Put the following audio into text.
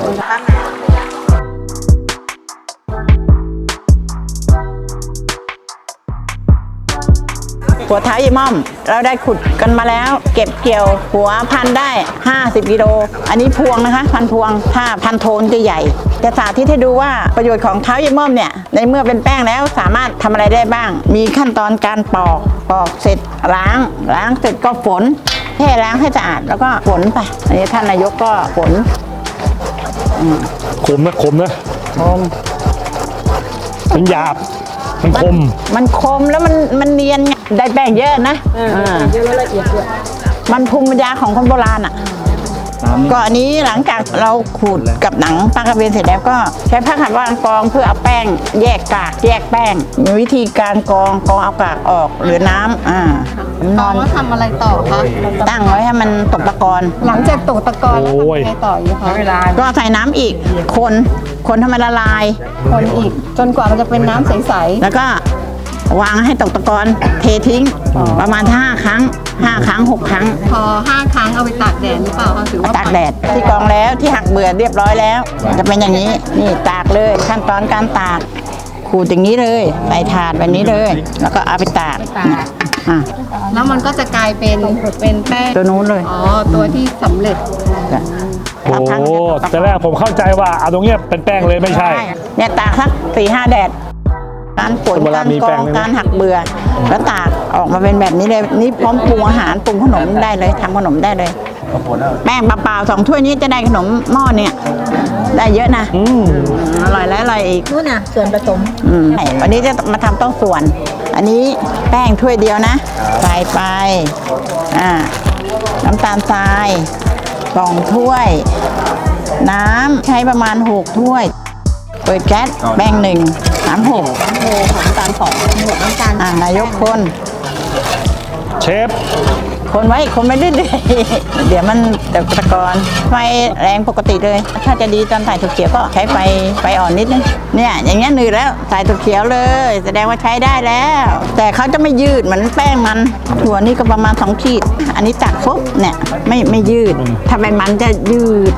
หัวเท้ายีม่อม เราได้ขุดกันมาแล้ว เก็บเกี่ยวหัวพันได้ 50กิโล อันนี้พวงนะคะ พันพวงถ้าพันโทนจะใหญ่จะสาธิตให้ดูว่าประโยชน์ของเท้ายีม่อมเนี่ยในเมื่อเป็นแป้งแล้วสามารถทำอะไรได้บ้าง มีขั้นตอนการปอกปอกเสร็จล้าง ล้างเสร็จก็ฝนแค่ล้างให้สะอาดแล้วก็ฝนไปอันนี้ท่านนายกก็ฝน คมนะคมนะชมมันหยาบ มันคม มันคมแล้วมันมันเนียนไงได้แป้งเยอะนะาเยอะแล้วละเอียดด้วยมันภูมิปัญญาของคนโบราณอะ ก็อันนี้หลังจากเราขูดกับหนังปลากระเบนเสร็จแล้วก็ใช้ผ้าขัดวางกองเพื่อเอาแป้ง แยกกากแยกแป้ง มีวิธีการกองกองเอากากออกเหลือน้ำอ่าตอนว่าทำอะไรต่อคะตั้งไว้ให้มันตกตะกอนหลังจากตกตะกอนแล้วโอ้ยทำยังไงต่ออยู่คะเวลาก็ใส่น้ำอีกคนคนทำมันละลายคนอีก จนกว่ามันจะเป็นน้ำใสแล้วก็วางให้ตกตะกอนเททิ้งประมาณห้าครั้ง ห้าครั้งหกครั้งๆพอ5ครั้งเอาไปตากแดดหรือเปล่าคะถือว่าตากแดดที่กรองแล้วที่หักเบื่อเรียบร้อยแล้ว จะเป็นอย่างนี้นี่ตากเลยขั้นตอนการตากขูดอย่างนี้เลยใส่ถาดแบบนี้เลย แล้วก็เอาไปตากเนี่ยอะแล้วมันก็จะกลายเป็นเป็นแป้งตัวนู้นเลยอ๋อตัวที่สำเร็จโอ้เอาทั้งแต่แรกผมเข้าใจว่าเอาตรงเนี้ยเป็นแป้งเลยไม่ใช่ เนี่ยตากสักสี่ห้าแดด การฝนเวลาการมีกรแป้องงไหมการหักเบื่อแล้วตากออกมาเป็นแบบนี้เลยนี่พร้อมปรุงอาหารปรุงขนมได้เลยทำขนมได้เลย แป้งเปล่าๆสองถ้วยนี้จะได้ขนมหม้อเนี่ย ได้เยอะนะอืมอร่อยและอร่อยอีกนู่นน่ะส่วนผสมอืมวันนี้จะมาทำต้องส่วน อันนี้แป้งถ้วยเดียวนะใส่ไปอ่าน้ำตาลทรายสองถ้วย น้ำใช้ประมาณหกถ้วย เปิดแก๊สแป้งหนึ่ง สามหกโอ้ของน้ำตาลสองหมดน้ำตาลอ่านายกคน เชฟ คนไว้คนไม่ได้เลยๆเดี๋ยวมันตะตะกอนไฟแรงปกติเลย ถ้าจะดีตอนใส่ถั่วเขียวก็ใช้ไฟไฟอ่อนนิดนึงเนี่ยอย่างเงี้ยหนืดแล้วใส่ถั่วเขียวเลย แสดงว่าใช้ได้แล้ว แต่เขาจะไม่ยืดเหมือนแป้งมันถั่วนี่ก็ประมาณสองขีด อันนี้ตักปุ๊บเนี่ยไม่ไม่ยืดถ้าเป็นมันจะยืด